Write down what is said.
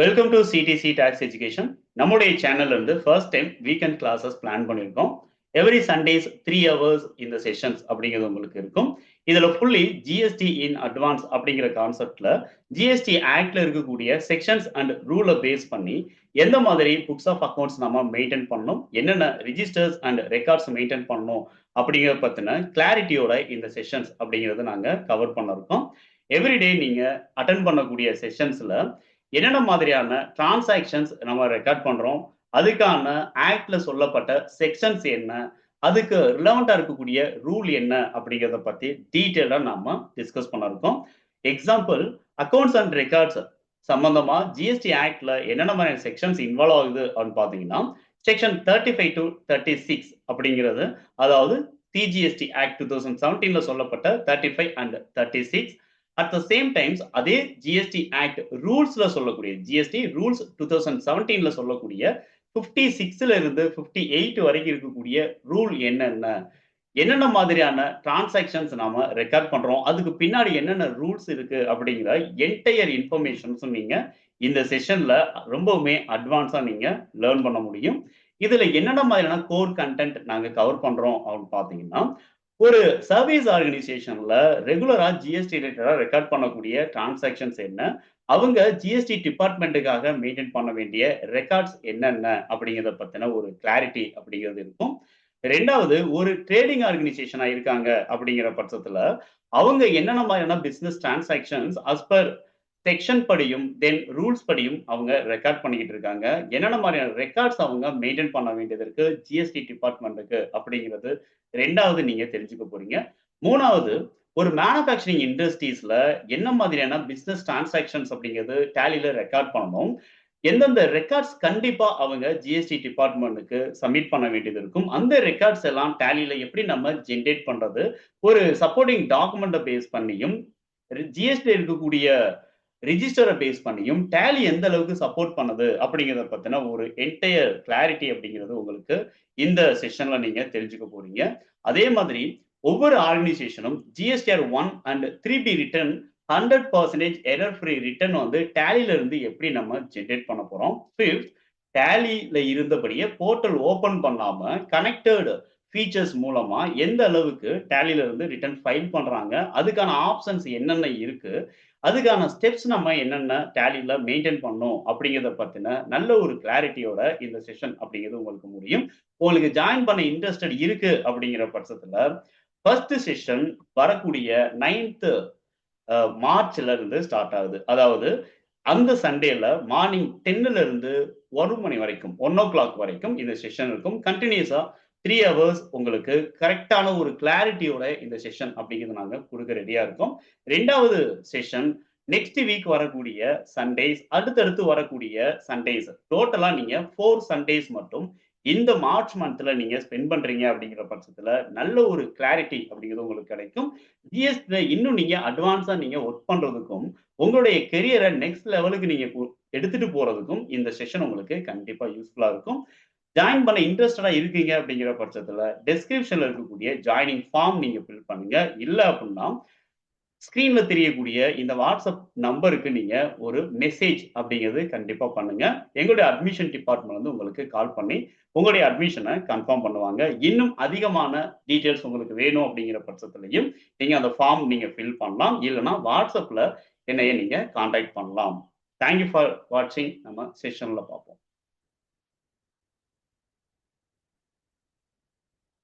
Welcome to CDC tax education நம்முடைய சேனல்ல இருந்து first time weekend classes plan பண்ணியிருக்கோம். எவ்ரி சண்டேஸ் த்ரீ ஹவர்ஸ் இந்த செஷன்ஸ் அப்படிங்கிறது உங்களுக்கு இருக்கும். இதில் ஃபுல்லி ஜிஎஸ்டி இன் அட்வான்ஸ் அப்படிங்கிற கான்செப்ட்ல ஜிஎஸ்டி ஆக்ட்ல இருக்கக்கூடிய செக்ஷன்ஸ் அண்ட் ரூலை பேஸ் பண்ணி எந்த மாதிரி புக்ஸ் ஆஃப் அக்கௌண்ட்ஸ் நம்ம மெயின்டைன் பண்ணணும் என்னென்ன ரிஜிஸ்டர்ஸ் அண்ட் ரெக்கார்ட்ஸ் மெயின்டைன் பண்ணணும் அப்படிங்கிறத பற்றின கிளாரிட்டியோட இந்த செஷன்ஸ் அப்படிங்கிறத நாங்கள் கவர் பண்ணிருக்கோம். எவ்ரிடே நீங்கள் அட்டன் பண்ணக்கூடிய செஷன்ஸில் என்னென்ன மாதிரியான டிரான்சாக்ஷன்ஸ் நம்ம ரெக்கார்ட் பண்றோம்? அதுக்கான ஆக்ட்ல சொல்லப்பட்ட செக்ஷன்ஸ் என்ன? அதுக்கு ரிலவெண்டா இருக்கக்கூடிய ரூல் என்ன? அப்படிங்கிறத பத்தி டீட்டெயிலா நாம டிஸ்கஸ் பண்ண இருக்கோம். எக்ஸாம்பிள் அக்கௌண்ட்ஸ் அண்ட் ரெக்கார்ட்ஸ் சம்பந்தமா ஜிஎஸ்டி ஆக்ட்ல என்னென்ன மாதிரியான செக்ஷன்ஸ் இன்வால்வ் ஆகுது அப்படின்னு பாத்தீங்கன்னா section thirty five to thirty six அப்படிங்கிறது அதாவது டிஜிஎஸ்டி ஆக்ட் டூ தௌசண்ட் செவன்டீன்ல சொல்லப்பட்ட thirty five and thirty six at the same times அதே ஜிஎஸ்டி ஆக்ட் ரூல்ஸ்ல சொல்லக்கூடிய ஜிஎஸ்டி ரூல்ஸ் டூ தௌசண்ட் செவன்டீன்ல சொல்லக்கூடிய ஃபிஃப்டி சிக்ஸ்ல இருந்து ஃபிஃப்டி எயிட் வரைக்கும் இருக்கக்கூடிய ரூல் என்னென்ன? என்னென்ன மாதிரியான டிரான்சாக்ஷன்ஸ் நாம ரெக்கார்ட் பண்றோம்? அதுக்கு பின்னாடி என்னென்ன ரூல்ஸ் இருக்கு? அப்படிங்கிற என்டையர் இன்ஃபர்மேஷன்ஸ் நீங்க இந்த செஷன்ல ரொம்பவுமே அட்வான்ஸா நீங்க லேர்ன் பண்ண முடியும். இதுல என்னென்ன மாதிரியான கோர் கண்டென்ட் நாங்க கவர் பண்றோம் அப்படின்னு பாத்தீங்கன்னா ஒரு சர்வீஸ் ஆர்கனைசேஷன்ல ரெகுலரா ஜிஎஸ்டி ரிலேட்டடா ரெக்கார்ட் பண்ணக்கூடிய டிரான்சாக்ஷன்ஸ் என்ன? அவங்க ஜிஎஸ்டி டிபார்ட்மெண்ட்டுக்காக மெயின்டைன் பண்ண வேண்டிய ரெக்கார்ட்ஸ் என்னென்ன? அப்படிங்கிறத பத்தின ஒரு கிளாரிட்டி அப்படிங்கிறது இருக்கும். ரெண்டாவது ஒரு ட்ரேடிங் ஆர்கனைசேஷனா இருக்காங்க அப்படிங்கிற பட்சத்துல அவங்க என்னென்ன மாதிரியான business transactions as per section படியும் தென் ரூல்ஸ் படியும் அவங்க ரெக்கார்ட் பண்ணிக்கிட்டு இருக்காங்க. என்னென்ன மாதிரியான ரெக்கார்ட்ஸ் அவங்க மெயின்டைன் பண்ண வேண்டியது இருக்கு? ஜிஎஸ்டி டிபார்ட்மெண்ட்டுக்கு அப்படிங்கிறது ரெண்டாவது நீங்க தெரிஞ்சுக்க போறீங்க. மூணாவது ஒரு மேனுஃபேக்சரிங் இண்டஸ்ட்ரீஸ்ல என்ன மாதிரியான பிசினஸ் டிரான்சாக்ஷன்ஸ் அப்படிங்கிறது டேலியில ரெக்கார்ட் பண்ணணும். எந்தெந்த ரெக்கார்ட்ஸ் கண்டிப்பா அவங்க ஜிஎஸ்டி டிபார்ட்மெண்ட்டுக்கு சப்மிட் பண்ண வேண்டியது இருக்கும். அந்த ரெக்கார்ட்ஸ் எல்லாம் டேலியில எப்படி நம்ம ஜென்ரேட் பண்றது? ஒரு சப்போர்ட்டிங் டாக்குமெண்ட்டை பேஸ் பண்ணியும் ஜிஎஸ்டி இருக்கக்கூடிய ரிஜிஸ்டரை பேஸ் பண்ணியும் டேலி எந்த அளவுக்கு சப்போர்ட் பண்ணுது அப்படிங்கிறத பற்றின ஒரு என்டையர் கிளாரிட்டி அப்படிங்கிறது உங்களுக்கு இந்த செஷன்ல நீங்க தெரிஞ்சுக்க போறீங்க. அதே மாதிரி ஒவ்வொரு ஆர்கனைசேஷனும் GSTR one and three B return hundred percentage error free return வந்து டேலில இருந்து எப்படி நம்ம ஜென்ரேட் பண்ண போறோம்? ஃபிஃப்த் டேலில இருந்தபடியே போர்ட்டல் ஓபன் பண்ணாம கனெக்டடு ஃபீச்சர்ஸ் மூலமா எந்த அளவுக்கு டேலியில இருந்து ரிட்டர்ன் ஃபைல் பண்றாங்க அதுக்கான ஆப்ஷன்ஸ் என்னென்ன இருக்கு அதுக்கான ஸ்டெப்ஸ் நம்ம என்னென்ன டேலியில் மெயின்டைன் பண்ணோம் அப்படிங்கிறத பற்றின நல்ல ஒரு கிளாரிட்டியோட இந்த செஷன் அப்படிங்கிறது உங்களுக்கு முடியும். உங்களுக்கு ஜாயின் பண்ண இன்ட்ரெஸ்டட் இருக்கு அப்படிங்கிற பட்சத்தில் ஃபர்ஸ்ட் செஷன் வரக்கூடிய நைன்த்து மார்ச்ல இருந்து ஸ்டார்ட் ஆகுது. அதாவது அந்த சண்டேல மார்னிங் டென்னுல இருந்து ஒரு மணி வரைக்கும் ஒன் ஓ கிளாக் வரைக்கும் இந்த செஷன் இருக்கும். கண்டினியூஸா த்ரீ ஹவர்ஸ் உங்களுக்கு கரெக்டான ஒரு கிளாரிட்டியோட இந்த செஷன் அப்படிங்கிறது நாங்கள் கொடுக்க ரெடியாக இருக்கோம். ரெண்டாவது செஷன் நெக்ஸ்ட் வீக் வரக்கூடிய சண்டேஸ் அடுத்தடுத்து வரக்கூடிய சண்டேஸ் டோட்டலா நீங்க ஃபோர் சண்டேஸ் மட்டும் இந்த மார்ச் மந்த்ல நீங்க ஸ்பெண்ட் பண்றீங்க அப்படிங்கிற பட்சத்துல நல்ல ஒரு கிளாரிட்டி அப்படிங்கிறது உங்களுக்கு கிடைக்கும். ஜிஎஸ்டி இன்னும் நீங்க அட்வான்ஸா நீங்க ஒர்க் பண்றதுக்கும் உங்களுடைய கெரியரை நெக்ஸ்ட் லெவலுக்கு நீங்க எடுத்துட்டு போறதுக்கும் இந்த செஷன் உங்களுக்கு கண்டிப்பா யூஸ்ஃபுல்லா இருக்கும். ஜாயின் பண்ண இன்ட்ரெஸ்டடா இருக்கீங்க அப்படிங்கிற பட்சத்துல டெஸ்கிரிப்ஷன்ல இருக்கக்கூடிய ஜாயினிங் ஃபார்ம் நீங்க ஃபில் பண்ணுங்க. இல்லை அப்படின்னா ஸ்கிரீன்ல தெரியக்கூடிய இந்த வாட்ஸ்அப் நம்பருக்கு நீங்க ஒரு மெசேஜ் அப்படிங்கிறது கண்டிப்பா பண்ணுங்க. எங்களுடைய அட்மிஷன் டிபார்ட்மெண்ட் வந்து உங்களுக்கு கால் பண்ணி உங்களுடைய அட்மிஷனை கன்ஃபார்ம் பண்ணுவாங்க. இன்னும் அதிகமான டீட்டெயில்ஸ் உங்களுக்கு வேணும் அப்படிங்கிற பட்சத்துலையும் நீங்க அந்த ஃபார்ம் நீங்க ஃபில் பண்ணலாம். இல்லைன்னா வாட்ஸ்அப்ல என்னைய நீங்க கான்டாக்ட் பண்ணலாம். தேங்க்யூ ஃபார் வாட்சிங் நம்ம செஷன்ல பார்ப்போம்.